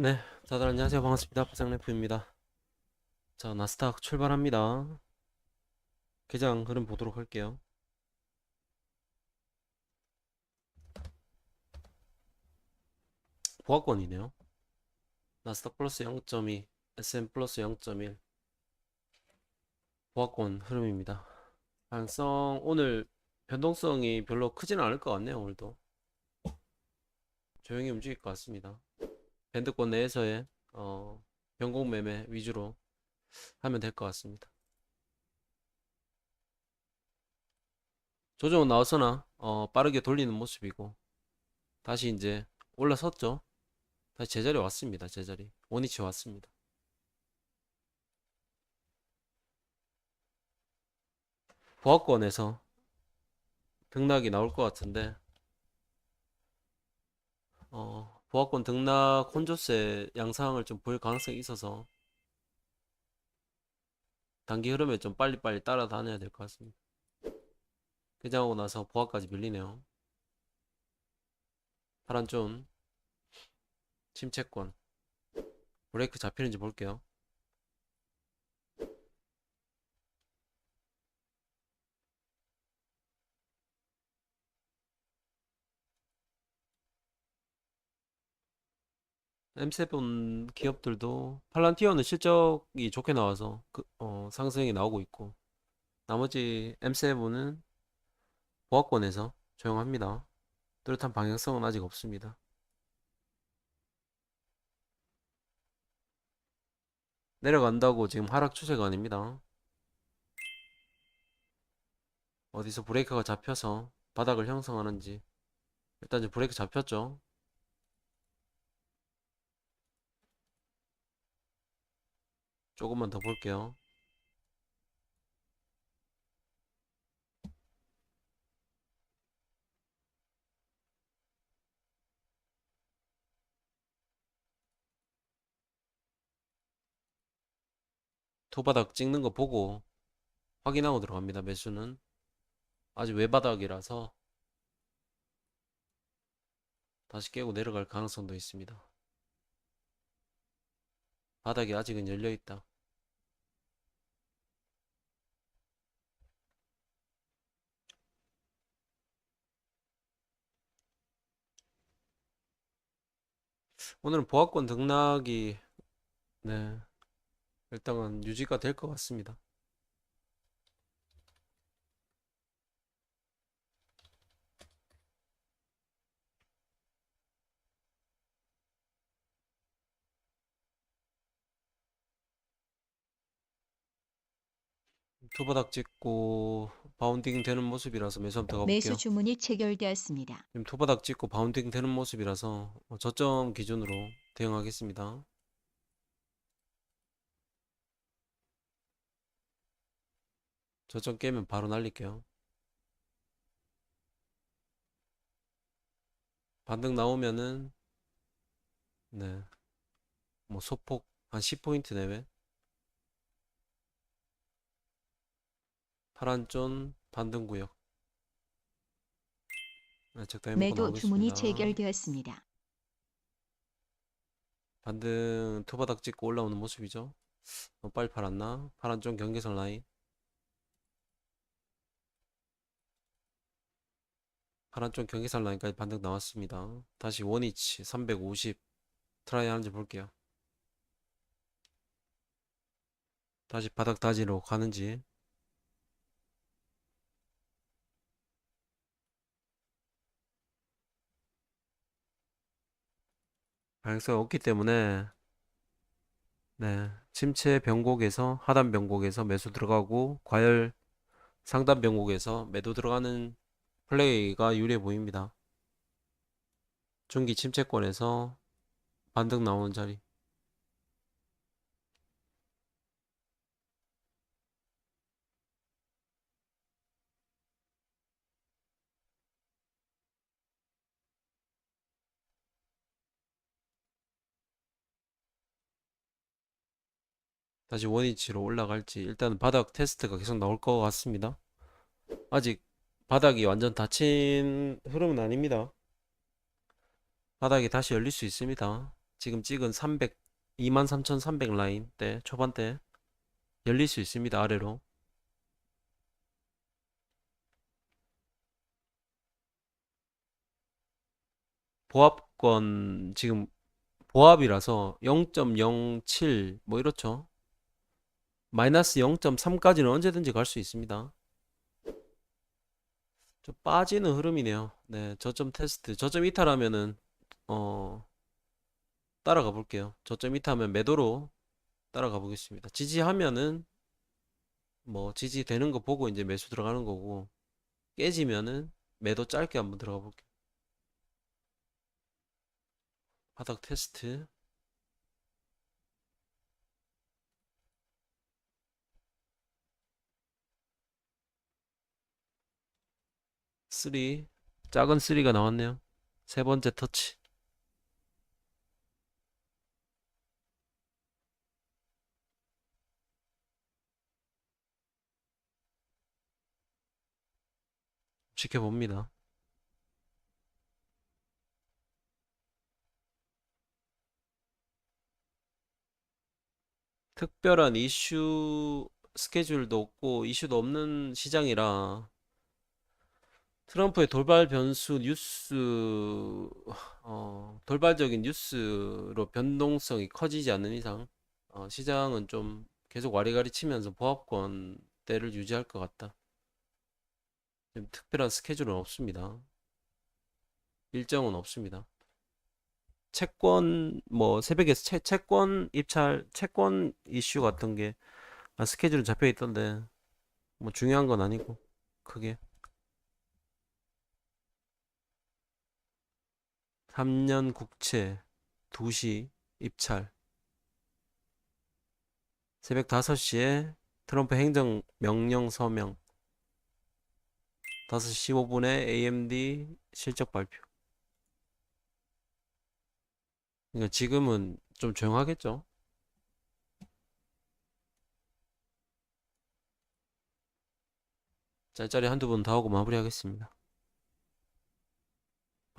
네, 다들 안녕하세요. 반갑습니다. 파장래프입니다. 자, 나스닥 출발합니다. 개장 흐름 보도록 할게요. 보합권이네요. 나스닥 플러스 0.2, SM 플러스 0.1. 보합권 흐름입니다. 가능성, 오늘 변동성이 별로 크지는 않을 것 같네요. 오늘도. 조용히 움직일 것 같습니다. 밴드권 내에서의 어, 변공 매매 위주로 하면 될 것 같습니다. 조정은 나왔으나 어, 빠르게 돌리는 모습이고 다시 이제 올라섰죠. 다시 제자리 왔습니다. 제자리 원위치 왔습니다. 보합권에서 등락이 나올 것 같은데 어, 보합권 등락 혼조세 양상을 좀 보일 가능성이 있어서 단기 흐름에 좀 빨리빨리 따라다녀야 될 것 같습니다. 개장하고 나서 보합까지 밀리네요. 파란존 침체권 브레이크 잡히는지 볼게요. M7 기업들도 팔란티어는 실적이 좋게 나와서 그, 어, 상승이 나오고 있고 나머지 M7은 보합권에서 조용합니다. 뚜렷한 방향성은 아직 없습니다. 내려간다고 지금 하락 추세가 아닙니다. 어디서 브레이크가 잡혀서 바닥을 형성하는지 일단 이제 브레이크 잡혔죠. 조금만 더 볼게요. 토바닥 찍는 거 보고 확인하고 들어갑니다. 매수는 아직 외바닥이라서 다시 깨고 내려갈 가능성도 있습니다. 바닥이 아직은 열려 있다. 오늘은 보합권 등락이 네 일단은 유지가 될 것 같습니다. 투바닥 찍고 바운딩 되는 모습이라서 매수 한번 들어가 매수 볼게요. 주문이 체결되었습니다. 지금 투바닥 찍고 바운딩 되는 모습이라서 어, 저점 기준으로 대응하겠습니다. 저점 깨면 바로 날릴게요. 반등 나오면은 네. 뭐 소폭 한 10포인트 내외 파란존 반등 구역 네, 적당히 매도 주문이. 체결되었습니다. 반등 투바닥 찍고 올라오는 모습이죠. 어, 빨리 팔았나? 파란존 경계선 라인 파란쪽 경계선 라인까지 반등 나왔습니다. 다시 원위치 350 트라이 하는지 볼게요. 다시 바닥 다지로 가는지 가능성이 없기 때문에 네 침체 변곡에서 하단 변곡에서 매수 들어가고 과열 상단 변곡에서 매도 들어가는 플레이가 유리해 보입니다. 중기 침체권에서 반등 나오는 자리. 다시 원위치로 올라갈지 일단 바닥 테스트가 계속 나올 것 같습니다. 아직 바닥이 완전 닫힌 흐름은 아닙니다. 바닥이 다시 열릴 수 있습니다. 지금 찍은 300, 23,300 라인 때 초반대 열릴 수 있습니다. 아래로. 보합권 지금 보합이라서 0.07 뭐 이렇죠. 마이너스 0.3까지는 언제든지 갈 수 있습니다. 좀 빠지는 흐름이네요. 네, 저점 테스트. 저점 이탈하면은 어 따라가 볼게요. 저점 이탈하면 매도로 따라가 보겠습니다. 지지하면은 뭐 지지되는 거 보고 이제 매수 들어가는 거고 깨지면은 매도 짧게 한번 들어가 볼게요. 바닥 테스트. 쓰리 작은 쓰리가 나왔네요. 세 번째 터치. 지켜봅니다. 특별한 이슈 스케줄도 없고 이슈도 없는 시장이라 트럼프의 돌발 변수 뉴스 어, 돌발적인 뉴스로 변동성이 커지지 않는 이상 어, 시장은 좀 계속 와리가리 치면서 보합권대를 유지할 것 같다. 지금 특별한 스케줄은 없습니다. 일정은 없습니다. 채권 뭐 새벽에 채, 채권 입찰 채권 이슈 같은 게 아, 스케줄은 잡혀 있던데 뭐 중요한 건 아니고 크게 3년 국채 2시 입찰 새벽 5시에 트럼프 행정 명령 서명 5시 15분에 AMD 실적 발표 그러니까 지금은 좀 조용하겠죠? 짤짤이 한두 번더 하고 마무리하겠습니다.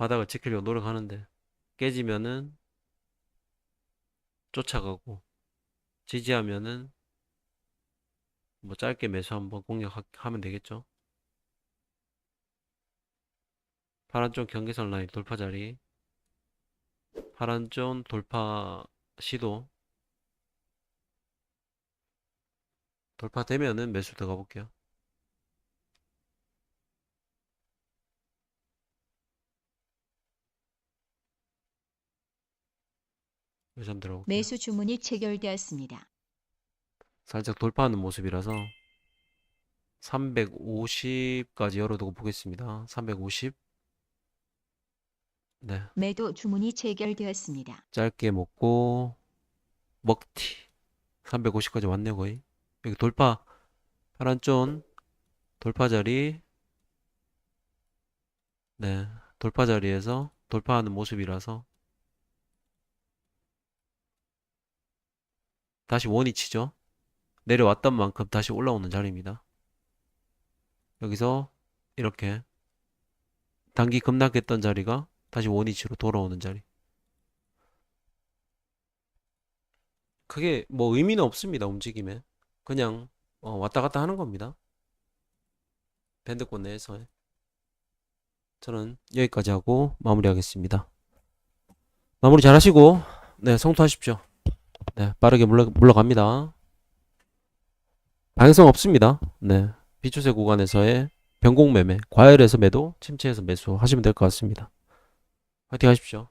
바닥을 지키려고 노력하는데 깨지면은 쫓아가고 지지하면은 뭐 짧게 매수 한번 공략하면 되겠죠? 파란 쪽 경계선 라인 돌파 자리 파란 쪽 돌파 시도 돌파되면은 매수 들어가 볼게요. 매수 한번 들어가 볼게요. 매수 주문이 체결되었습니다. 살짝 돌파하는 모습이라서 350까지 열어두고 보겠습니다. 350. 네, 매도 주문이 체결되었습니다. 짧게 먹고 먹튀 350까지 왔네요 거의. 여기 돌파 파란 쫀 돌파 자리 네, 돌파 자리에서 돌파하는 모습이라서 다시 원위치죠. 내려왔던 만큼 다시 올라오는 자리입니다. 여기서 이렇게 단기 급락했던 자리가 다시 원위치로 돌아오는 자리. 크게 뭐 의미는 없습니다. 움직임에. 그냥 어, 왔다 갔다 하는 겁니다. 밴드권 내에서. 저는 여기까지 하고 마무리하겠습니다. 마무리 잘 하시고 네, 성투하십시오. 네, 빠르게 물러, 물러갑니다. 방향성 없습니다. 네. 비추세 구간에서의 변곡 매매, 과열에서 매도, 침체에서 매수 하시면 될 것 같습니다. 화이팅 하십시오.